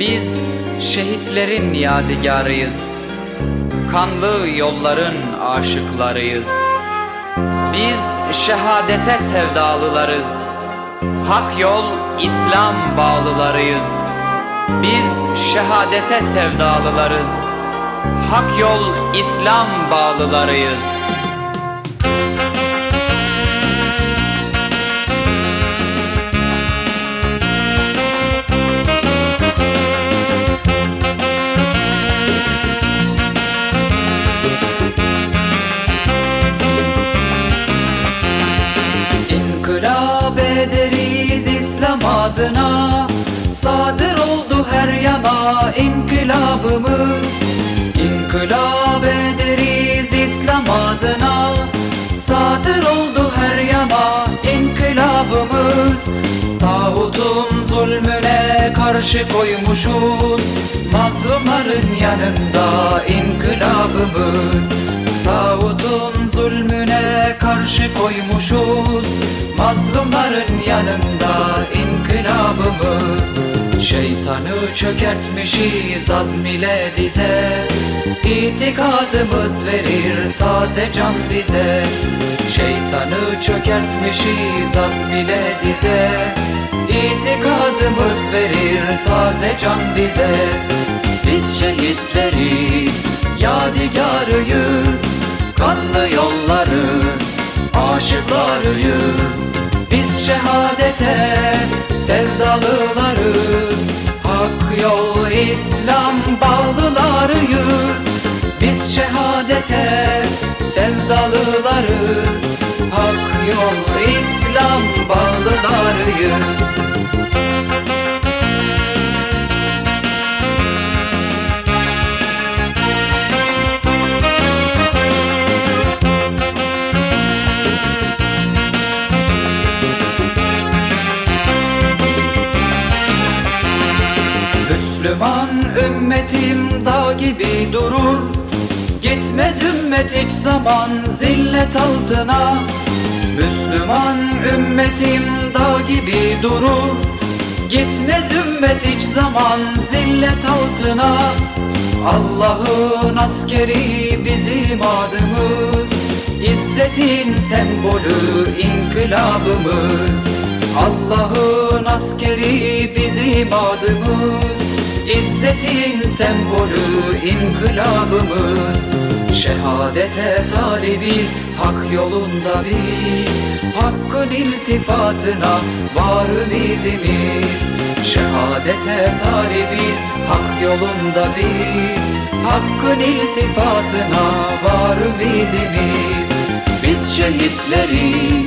Biz şehitlerin yadigarıyız. Kanlı yolların aşıklarıyız. Biz şehadete sevdalılarız. Hak yol İslam bağlılarıyız. Biz şehadete sevdalılarız. Hak yol İslam bağlılarıyız. Adına Sadır oldu her yana inkılabımız. İnkılap ederiz İslam adına Sadır oldu her yana inkılabımız. Tağutun zulmüne karşı koymuşuz Mazlumların yanında inkılabımız. Tağutun zulmüne karşı koymuşuz. Mazlumların yanında inkılabımız. Şeytanı çökertmişiz azm ile dize İtikadımız verir taze can bize. Şeytanı çökertmişiz azm ile dize İtikadımız verir taze can bize. Biz şehitleri yadigarıyız aşıklarıyız Biz şehadete sevdalılarız. Hak yol İslam bağlılarıyız. Biz şehadete sevdalılarız. Hak yol İslam bağlılarıyız Müslüman ümmetim dağ gibi durur. Gitmez ümmet hiç zaman zillet altına. Müslüman ümmetim dağ gibi durur. Gitmez ümmet hiç zaman zillet altına. Allah'ın askeri bizim adımız. İzzetin sembolü inkılabımız. Allah'ın askeri bizim adımız İzzetin sembolü inkılabımız. Şehadete talibiz hak yolunda biz. Hakkın iltifatına var ümidimiz Şehadete talibiz hak yolunda biz. Hakkın iltifatına var ümidimiz Biz şehitleri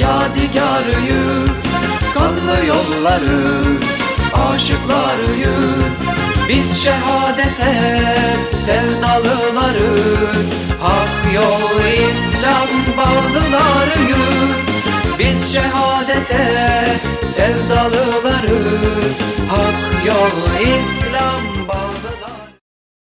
yadigarıyız. Kanlı yolları aşıklarıyız. Biz şehadete sevdalılarız. Hak yol İslam bağlılarıyız. Biz şehadete sevdalılarız. Hak yol İslam